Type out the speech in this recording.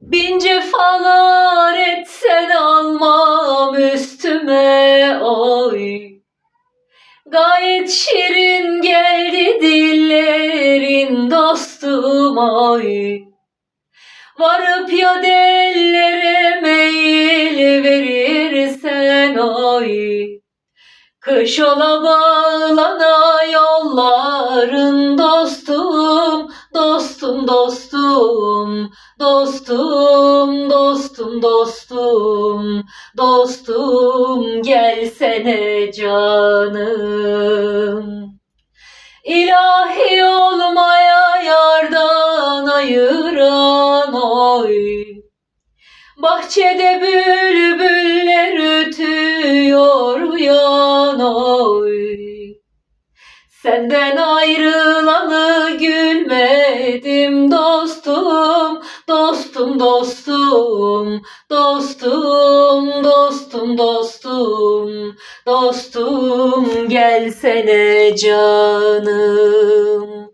Bin cefalar etsen almam üstüme oy. Gayet şirin geldi dillerin dostum oy. Varıp ya dellere meyil verirsen oy. Kış ola bağlana yolların dostum, dostum, dostum, dostum, dostum, dostum, dostum, gelsene canım. İlahi olmaya yardan ayıran oy. Bahçede bülbüller ötüyor uyan oy. Senden ayrılalı gülmedim dostum, dostum, dostum, dostum, dostum, dostum, gelsene canım.